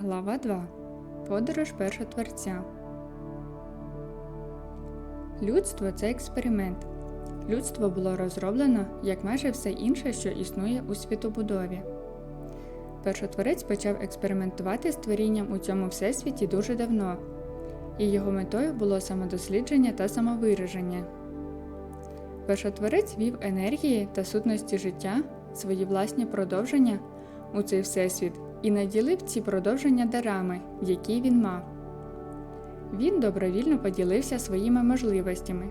Глава 2. Подорож першотворця. Людство це експеримент. Людство було розроблено як майже все інше, що існує у світобудові. Першотворець почав експериментувати з творінням у цьому всесвіті дуже давно, і його метою було самодослідження та самовираження. Першотворець вів енергії та сутності життя, свої власні продовження у цей всесвіт і наділив ці продовження дарами, які він мав. Він добровільно поділився своїми можливостями.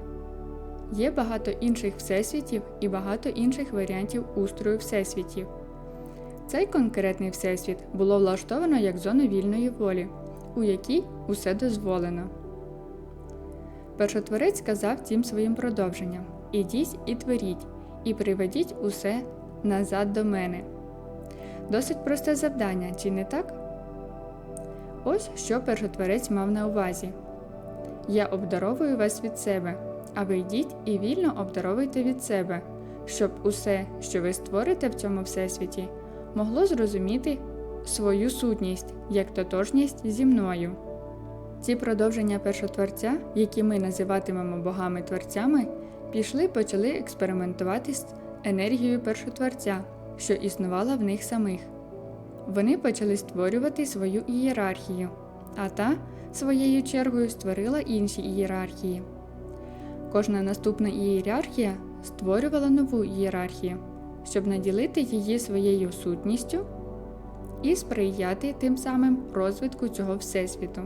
Є багато інших всесвітів і багато інших варіантів устрою всесвітів. Цей конкретний всесвіт було влаштовано як зону вільної волі, у якій усе дозволено. Першотворець сказав цим своїм продовженням Ідіть і творіть, і приведіть усе назад до мене. Досить просте завдання, чи не так? Ось що першотворець мав на увазі. Я обдаровую вас від себе, а ви йдіть і вільно обдаровуйте від себе, щоб усе, що ви створите в цьому всесвіті, могло зрозуміти свою сутність як тотожність зі мною. Ці продовження першотворця, які ми називатимемо богами-творцями, пішли почали експериментувати з енергією першотворця, що існувала в них самих. Вони почали створювати свою ієрархію, а та, своєю чергою, створила інші ієрархії. Кожна наступна ієрархія створювала нову ієрархію, щоб наділити її своєю сутністю і сприяти тим самим розвитку цього всесвіту.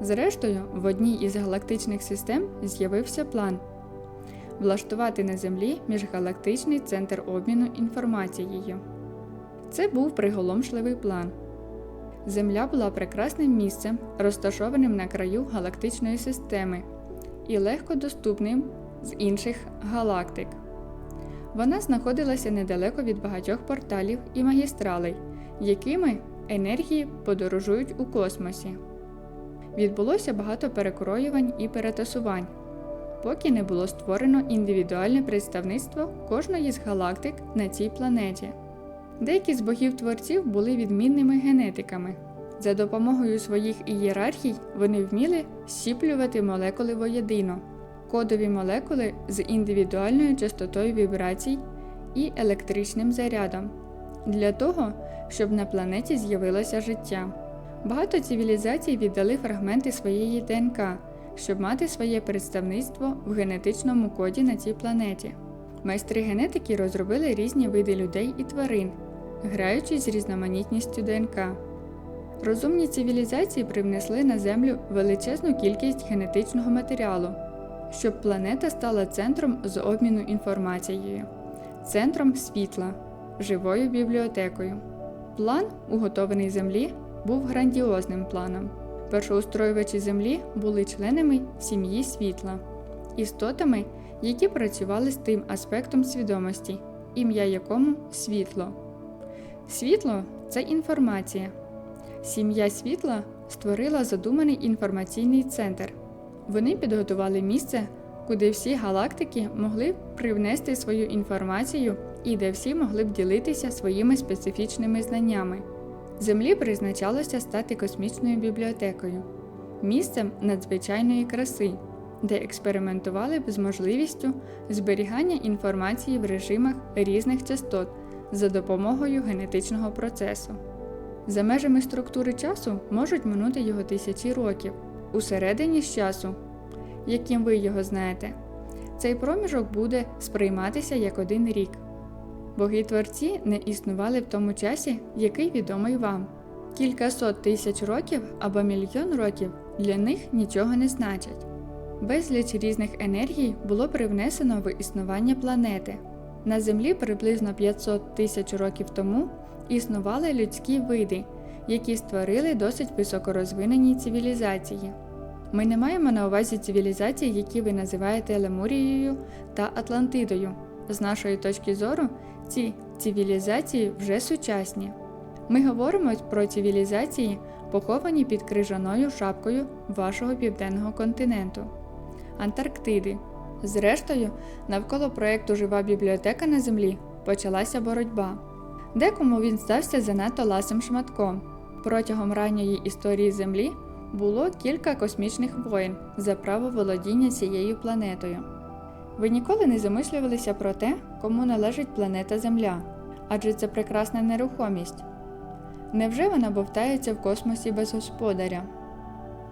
Зрештою, в одній із галактичних систем з'явився план влаштувати на Землі міжгалактичний центр обміну інформацією. Це був приголомшливий план. Земля була прекрасним місцем, розташованим на краю галактичної системи і легко доступним з інших галактик. Вона знаходилася недалеко від багатьох порталів і магістралей, якими енергії подорожують у космосі. Відбулося багато перекроювань і перетасувань, поки не було створено індивідуальне представництво кожної з галактик на цій планеті. Деякі з богів-творців були відмінними генетиками. За допомогою своїх ієрархій вони вміли щіплювати молекули воєдино, кодові молекули з індивідуальною частотою вібрацій і електричним зарядом для того, щоб на планеті з'явилося життя. Багато цивілізацій віддали фрагменти своєї ДНК, щоб мати своє представництво в генетичному коді на цій планеті. Майстри генетики розробили різні види людей і тварин, граючи з різноманітністю ДНК. Розумні цивілізації привнесли на Землю величезну кількість генетичного матеріалу, щоб планета стала центром з обміну інформацією, центром світла, живою бібліотекою. План, уготований Землі, був грандіозним планом. Першоустроювачі Землі були членами сім'ї світла, істотами, які працювали з тим аспектом свідомості, ім'я якому світло. Світло це інформація. Сім'я світла створила задуманий інформаційний центр. Вони підготували місце, куди всі галактики могли привнести свою інформацію і де всі могли б ділитися своїми специфічними знаннями. Землі призначалося стати космічною бібліотекою, місцем надзвичайної краси, де експериментували б з можливістю зберігання інформації в режимах різних частот за допомогою генетичного процесу. За межами структури часу можуть минути його тисячі років. Усередині з часу, яким ви його знаєте, цей проміжок буде сприйматися як один рік. Боги творці не існували в тому часі, який відомий вам. Кількасот тисяч років або мільйон років для них нічого не значать. Безліч різних енергій було привнесено в існування планети. На Землі приблизно 500 тисяч років тому існували людські види, які створили досить високорозвинені цивілізації. Ми не маємо на увазі цивілізації, які ви називаєте Лемурією та Атлантидою. З нашої точки зору, ці цивілізації вже сучасні. Ми говоримо про цивілізації, поховані під крижаною шапкою вашого південного континенту Антарктиди. Зрештою, навколо проєкту Жива бібліотека на Землі почалася боротьба. Декому він здався занадто ласим шматком. Протягом ранньої історії Землі було кілька космічних воєн за право володіння цією планетою. Ви ніколи не замислювалися про те, кому належить планета Земля, адже це прекрасна нерухомість. Невже вона бовтається в космосі без господаря?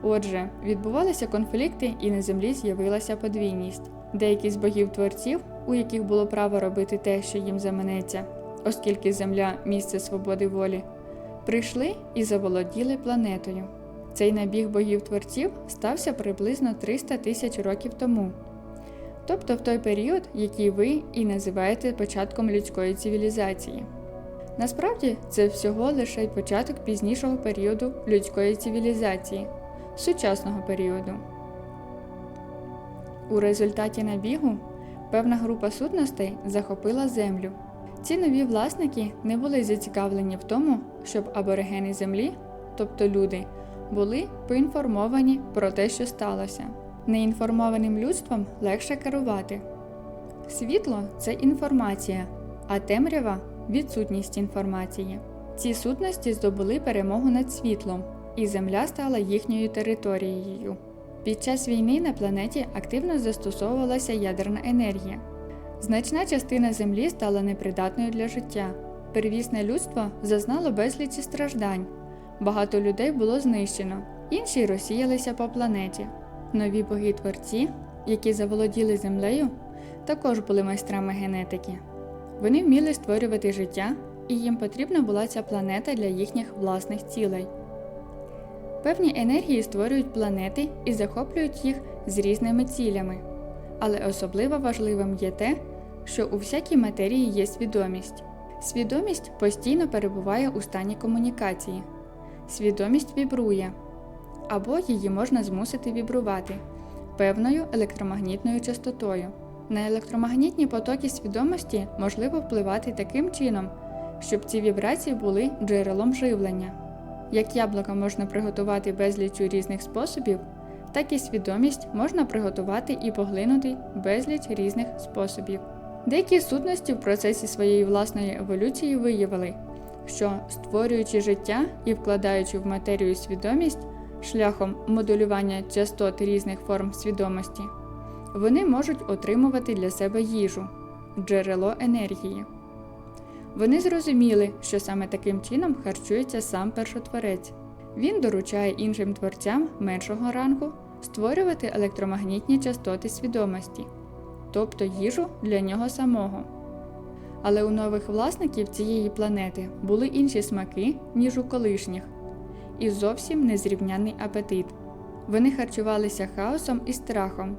Отже, відбувалися конфлікти, і на землі з'явилася подвійність. Деякі з богів творців, у яких було право робити те, що їм заманеться, оскільки земля місце свободи волі, прийшли і заволоділи планетою. Цей набіг богів творців стався приблизно 300 тисяч років тому, тобто в той період, який ви і називаєте початком людської цивілізації. Насправді це всього лише початок пізнішого періоду людської цивілізації, сучасного періоду. У результаті набігу певна група сутностей захопила землю. Ці нові власники не були зацікавлені в тому, щоб аборигени землі, тобто люди, були поінформовані про те, що сталося. Неінформованим людством легше керувати. Світло це інформація, а темрява відсутність інформації. Ці сутності здобули перемогу над світлом, і Земля стала їхньою територією. Під час війни на планеті активно застосовувалася ядерна енергія. Значна частина Землі стала непридатною для життя. Первісне людство зазнало безлічі страждань. Багато людей було знищено, інші розсіялися по планеті. Нові боги творці, які заволоділи землею, також були майстрами генетики. Вони вміли створювати життя, і їм потрібна була ця планета для їхніх власних цілей. Певні енергії створюють планети і захоплюють їх з різними цілями. Але особливо важливим є те, що у всякій матерії є свідомість. Свідомість постійно перебуває у стані комунікації. Свідомість вібрує, або її можна змусити вібрувати певною електромагнітною частотою. На електромагнітні потоки свідомості можливо впливати таким чином, щоб ці вібрації були джерелом живлення. Як яблука можна приготувати безлічу різних способів, так і свідомість можна приготувати і поглинути безліч різних способів. Деякі сутності в процесі своєї власної еволюції виявили, що створюючи життя і вкладаючи в матерію свідомість шляхом модулювання частот різних форм свідомості, вони можуть отримувати для себе їжу, джерело енергії. Вони зрозуміли, що саме таким чином харчується сам першотворець. Він доручає іншим творцям меншого рангу створювати електромагнітні частоти свідомості, тобто їжу для нього самого. Але у нових власників цієї планети були інші смаки, ніж у колишніх, і зовсім незрівняний апетит. Вони харчувалися хаосом і страхом.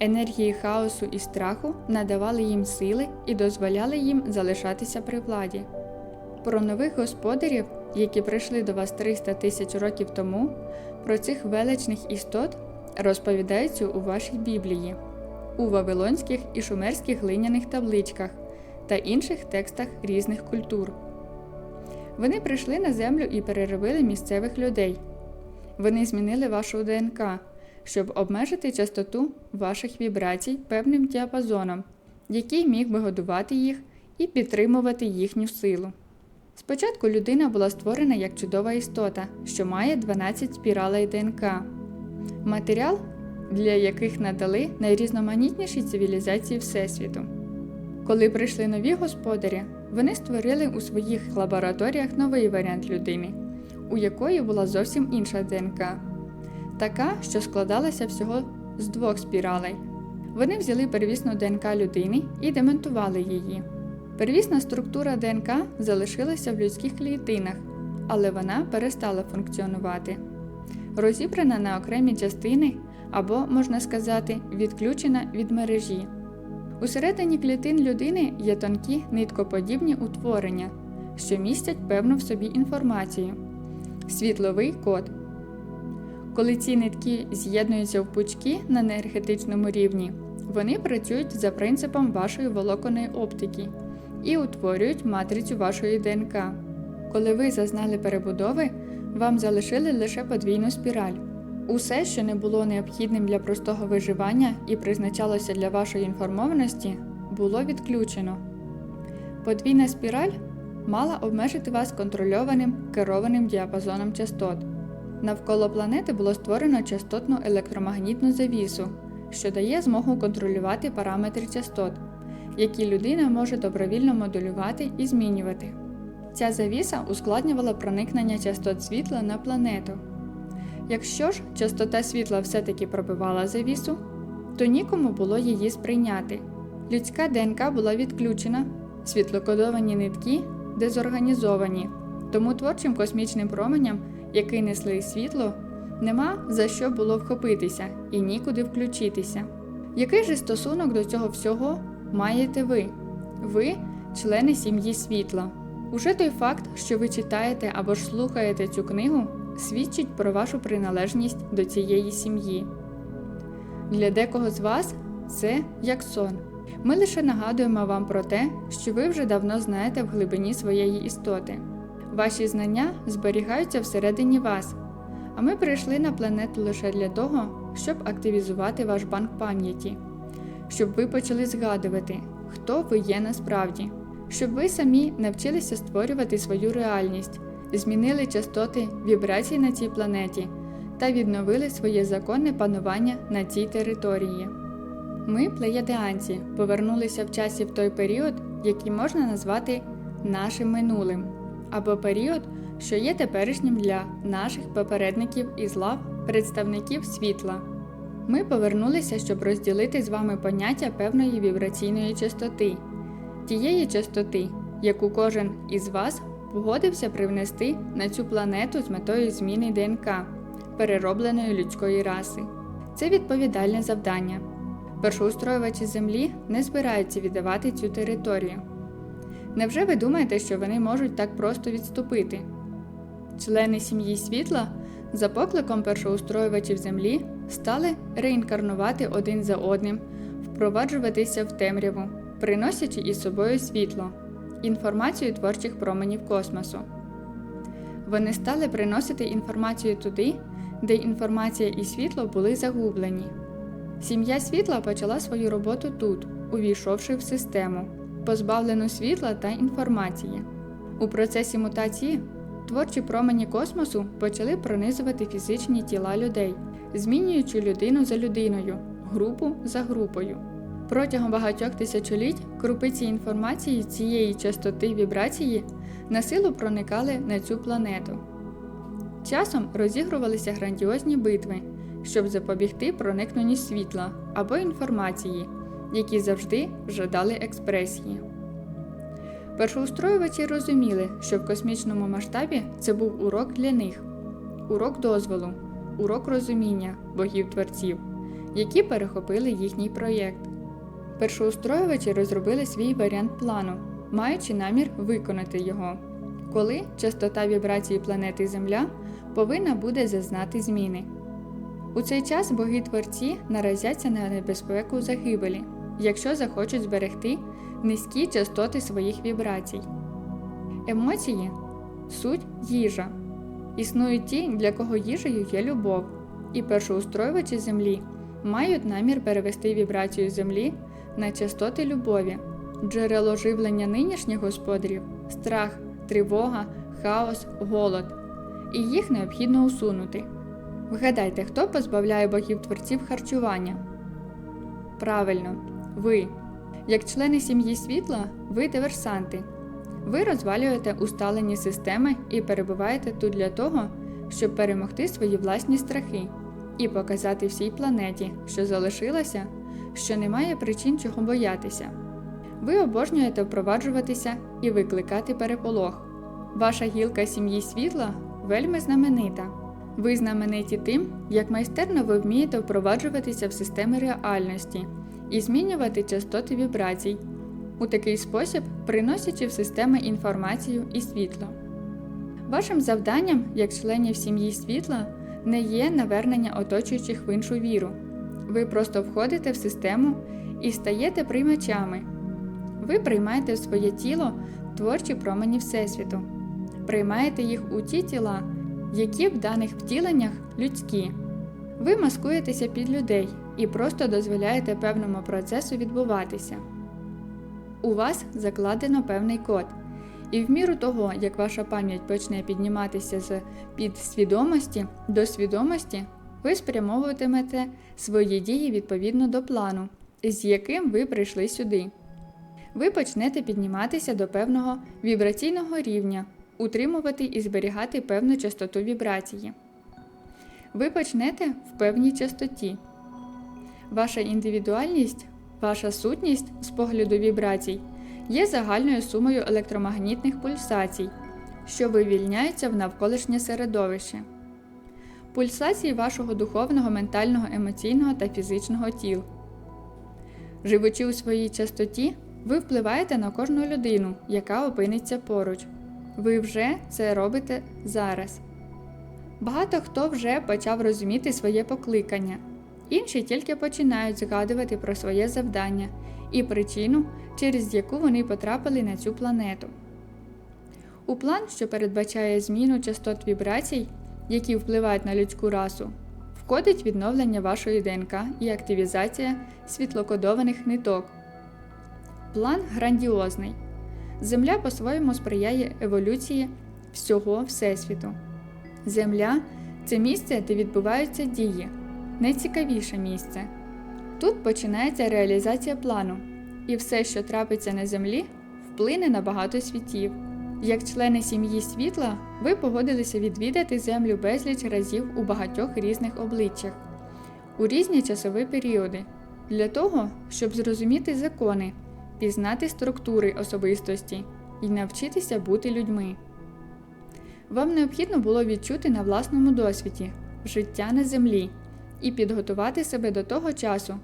Енергії хаосу і страху надавали їм сили і дозволяли їм залишатися при владі. Про нових господарів, які прийшли до вас 300 тисяч років тому, про цих величних істот розповідається у вашій Біблії, у вавилонських і шумерських глиняних табличках та інших текстах різних культур. Вони прийшли на землю і переробили місцевих людей. Вони змінили вашу ДНК щоб обмежити частоту ваших вібрацій певним діапазоном, який міг би годувати їх і підтримувати їхню силу. Спочатку людина була створена як чудова істота, що має 12 спіралей ДНК, матеріал, для яких надали найрізноманітніші цивілізації Всесвіту. Коли прийшли нові господарі, вони створили у своїх лабораторіях новий варіант людини, у якої була зовсім інша ДНК така, що складалася всього з двох спіралей. Вони взяли первісну ДНК людини і демонтували її. Первісна структура ДНК залишилася в людських клітинах, але вона перестала функціонувати. Розібрана на окремі частини або, можна сказати, відключена від мережі. Усередині клітин людини є тонкі ниткоподібні утворення, що містять певну в собі інформацію, світловий код. Коли ці нитки з'єднуються в пучки на енергетичному рівні, вони працюють за принципом вашої волоконної оптики і утворюють матрицю вашої ДНК. Коли ви зазнали перебудови, вам залишили лише подвійну спіраль. Усе, що не було необхідним для простого виживання і призначалося для вашої інформованості, було відключено. Подвійна спіраль мала обмежити вас контрольованим керованим діапазоном частот. Навколо планети було створено частотну електромагнітну завісу, що дає змогу контролювати параметри частот, які людина може добровільно модулювати і змінювати. Ця завіса ускладнювала проникнення частот світла на планету. Якщо ж частота світла все-таки пробивала завісу, то нікому було її сприйняти. Людська ДНК була відключена, світлокодовані нитки дезорганізовані, тому творчим космічним променям, який несли світло, нема за що було вхопитися і нікуди включитися. Який же стосунок до цього всього маєте ви? Ви члени сім'ї світла. Уже той факт, що ви читаєте або ж слухаєте цю книгу, свідчить про вашу приналежність до цієї сім'ї. Для декого з вас це як сон. Ми лише нагадуємо вам про те, що ви вже давно знаєте в глибині своєї істоти. Ваші знання зберігаються всередині вас, а ми прийшли на планету лише для того, щоб активізувати ваш банк пам'яті, щоб ви почали згадувати, хто ви є насправді, щоб ви самі навчилися створювати свою реальність, змінили частоти вібрацій на цій планеті та відновили своє законне панування на цій території. Ми, плеядеанці, повернулися в часі в той період, який можна назвати нашим минулим, або період, що є теперішнім для наших попередників із лав, представників світла. Ми повернулися, щоб розділити з вами поняття певної вібраційної частоти, тієї частоти, яку кожен із вас погодився привнести на цю планету з метою зміни ДНК, переробленої людської раси. Це відповідальне завдання. Першоустроювачі землі не збираються віддавати цю територію. Невже ви думаєте, що вони можуть так просто відступити? Члени сім'ї світла за покликом першоустроювачів землі стали реінкарнувати один за одним, впроваджуватися в темряву, приносячи із собою світло, інформацію творчих променів космосу. Вони стали приносити інформацію туди, де інформація і світло були загублені. Сім'я світла почала свою роботу тут, увійшовши в систему, позбавлену світла та інформації. У процесі мутації творчі промені космосу почали пронизувати фізичні тіла людей, змінюючи людину за людиною, групу за групою. Протягом багатьох тисячоліть крупиці інформації цієї частоти вібрації на силу проникали на цю планету. Часом розігрувалися грандіозні битви щоб запобігти проникненню світла або інформації, які завжди жадали експресії. Першоустроювачі розуміли, що в космічному масштабі це був урок для них, урок дозволу, урок розуміння богів творців, які перехопили їхній проєкт. Першоустроювачі розробили свій варіант плану, маючи намір виконати його, коли частота вібрації планети Земля повинна буде зазнати зміни. У цей час боги творці наразяться на небезпеку загибелі, якщо захочуть зберегти низькі частоти своїх вібрацій. Емоції суть їжа. Існують ті, для кого їжею є любов, і першоустроювачі землі мають намір перевести вібрацію землі на частоти любові, джерело живлення нинішніх господарів, страх, тривога, хаос, голод, і їх необхідно усунути. Вгадайте, хто позбавляє богів творців харчування? Правильно, ви. Як члени сім'ї світла, ви диверсанти. Ви розвалюєте усталені системи і перебуваєте тут для того, щоб перемогти свої власні страхи і показати всій планеті, що залишилася, що немає причин чого боятися. Ви обожнюєте впроваджуватися і викликати переполох. Ваша гілка сім'ї світла вельми знаменита. Ви знамениті тим, як майстерно ви вмієте впроваджуватися в системи реальності і змінювати частоти вібрацій, у такий спосіб приносячи в системи інформацію і світло. Вашим завданням, як членів сім'ї світла, не є навернення оточуючих в іншу віру. Ви просто входите в систему і стаєте приймачами. Ви приймаєте в своє тіло творчі промені Всесвіту, приймаєте їх у ті тіла які в даних втіленнях людські. Ви маскуєтеся під людей і просто дозволяєте певному процесу відбуватися. У вас закладено певний код, І в міру того, як ваша пам'ять почне підніматися з підсвідомості до свідомості, ви спрямовуватимете свої дії відповідно до плану, з яким ви прийшли сюди. Ви почнете підніматися до певного вібраційного рівня, утримувати і зберігати певну частоту вібрації. Ви почнете в певній частоті. Ваша індивідуальність, ваша сутність з погляду вібрацій є загальною сумою електромагнітних пульсацій, що вивільняються в навколишнє середовище. Пульсації вашого духовного, ментального, емоційного та фізичного тіл. Живучи у своїй частоті, ви впливаєте на кожну людину, яка опиниться поруч. Ви вже це робите зараз. Багато хто вже почав розуміти своє покликання, інші тільки починають згадувати про своє завдання і причину, через яку вони потрапили на цю планету. У план, що передбачає зміну частот вібрацій, які впливають на людську расу, входить відновлення вашої ДНК і активізація світлокодованих ниток. План грандіозний. Земля по-своєму сприяє еволюції всього Всесвіту. Земля це місце, де відбуваються дії, найцікавіше місце. Тут починається реалізація плану, і все, що трапиться на землі, вплине на багато світів. Як члени сім'ї світла, ви погодилися відвідати землю безліч разів у багатьох різних обличчях у різні часові періоди, для того, щоб зрозуміти закони, пізнати структури особистості і навчитися бути людьми. Вам необхідно було відчути на власному досвіді життя на землі і підготувати себе до того часу,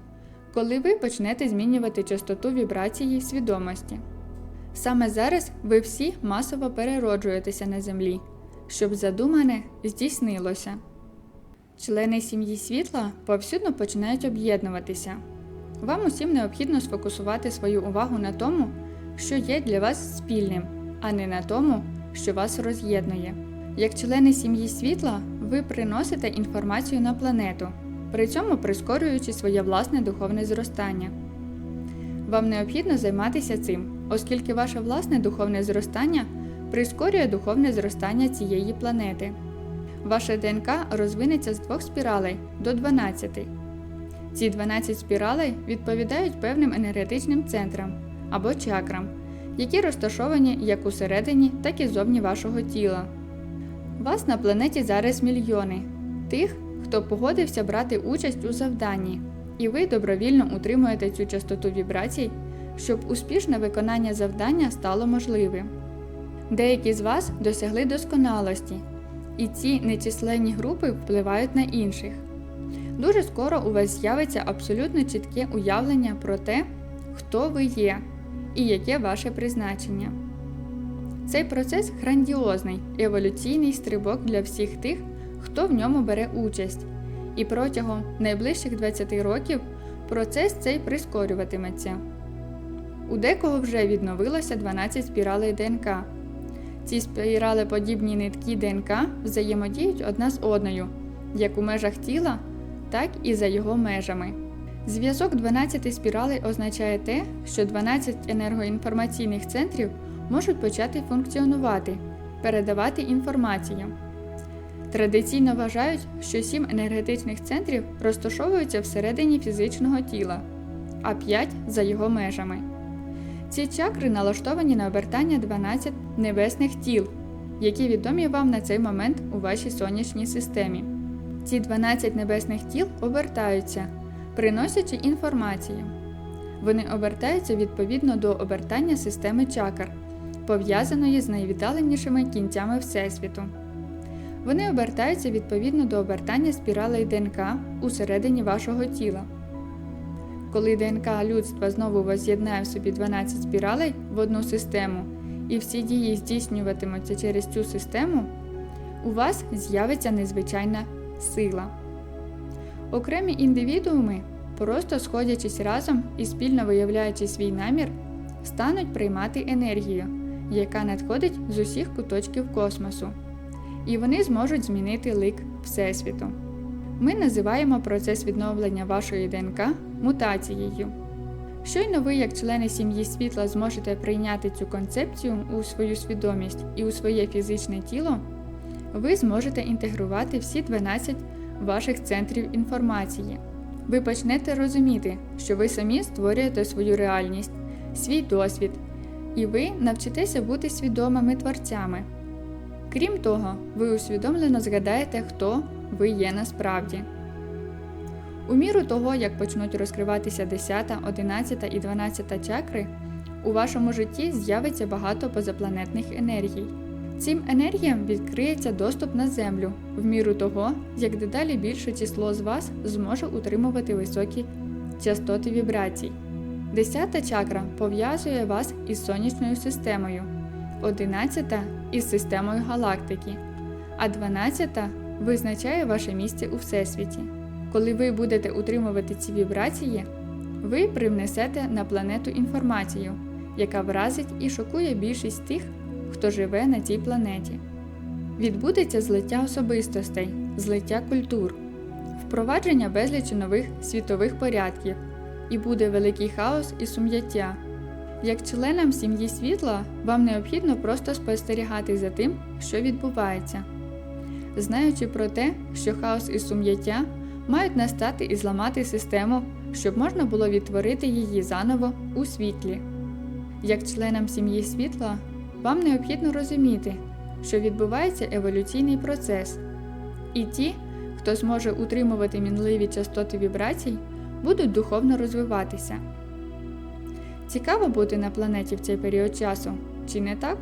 коли ви почнете змінювати частоту вібрації свідомості. Саме зараз ви всі масово перероджуєтеся на землі, щоб задумане здійснилося. Члени сім'ї світла повсюдно починають об'єднуватися. Вам усім необхідно сфокусувати свою увагу на тому, що є для вас спільним, а не на тому, що вас роз'єднує. Як члени сім'ї світла, ви приносите інформацію на планету, при цьому прискорюючи своє власне духовне зростання. Вам необхідно займатися цим, оскільки ваше власне духовне зростання прискорює духовне зростання цієї планети. Ваша ДНК розвинеться з двох спіралей до 12. Ці 12 спіралей відповідають певним енергетичним центрам або чакрам, які розташовані як усередині, так і зовні вашого тіла. Вас на планеті зараз мільйони тих, хто погодився брати участь у завданні, і ви добровільно утримуєте цю частоту вібрацій, щоб успішне виконання завдання стало можливим. Деякі з вас досягли досконалості, і ці нечисленні групи впливають на інших. Дуже скоро у вас з'явиться абсолютно чітке уявлення про те, хто ви є і яке ваше призначення. Цей процес грандіозний еволюційний стрибок для всіх тих, хто в ньому бере участь, і протягом найближчих 20 років процес цей прискорюватиметься. У декого вже відновилося 12 спіралей ДНК. Ці спіралеподібні нитки ДНК взаємодіють одна з одною, як у межах тіла, так і за його межами. Зв'язок 12 спіралей означає те, що 12 енергоінформаційних центрів можуть почати функціонувати, передавати інформацію. Традиційно вважають, що 7 енергетичних центрів розташовуються всередині фізичного тіла, а 5 за його межами. Ці чакри налаштовані на обертання 12 небесних тіл, які відомі вам на цей момент у вашій сонячній системі. Ці 12 небесних тіл обертаються, приносячи інформацію. Вони обертаються відповідно до обертання системи чакр, пов'язаної з найвіддаленішими кінцями Всесвіту. Вони обертаються відповідно до обертання спіралей ДНК усередині вашого тіла. Коли ДНК людства знову воз'єднає в собі 12 спіралей в одну систему, і всі дії здійснюватимуться через цю систему, у вас з'явиться незвичайна сила. Окремі індивідууми, просто сходячись разом і спільно виявляючи свій намір, стануть приймати енергію, яка надходить з усіх куточків космосу, і вони зможуть змінити лик Всесвіту. Ми називаємо процес відновлення вашої ДНК мутацією. Щойно ви, як члени сім'ї світла, зможете прийняти цю концепцію у свою свідомість і у своє фізичне тіло, ви зможете інтегрувати всі 12 ваших центрів інформації. Ви почнете розуміти, що ви самі створюєте свою реальність, свій досвід, і ви навчитеся бути свідомими творцями. Крім того, ви усвідомлено згадаєте, хто ви є насправді. У міру того, як почнуть розкриватися 10, 11 і 12 чакри, у вашому житті з'явиться багато позапланетних енергій. Цим енергіям відкриється доступ на Землю в міру того, як дедалі більше число з вас зможе утримувати високі частоти вібрацій. Десята чакра пов'язує вас із сонячною системою, одинадцята із системою галактики, а дванадцята визначає ваше місце у Всесвіті. Коли ви будете утримувати ці вібрації, ви привнесете на планету інформацію, яка вразить і шокує більшість тих, хто живе на цій планеті. Відбудеться злиття особистостей, злиття культур, впровадження безлічі нових світових порядків, і буде великий хаос і сум'яття. Як членам сім'ї світла, вам необхідно просто спостерігати за тим, що відбувається. Знаючи про те, що хаос і сум'яття мають настати і зламати систему, щоб можна було відтворити її заново у світлі. Як членам сім'ї світла, вам необхідно розуміти, що відбувається еволюційний процес, і ті, хто зможе утримувати мінливі частоти вібрацій, будуть духовно розвиватися. Цікаво бути на планеті в цей період часу, чи не так?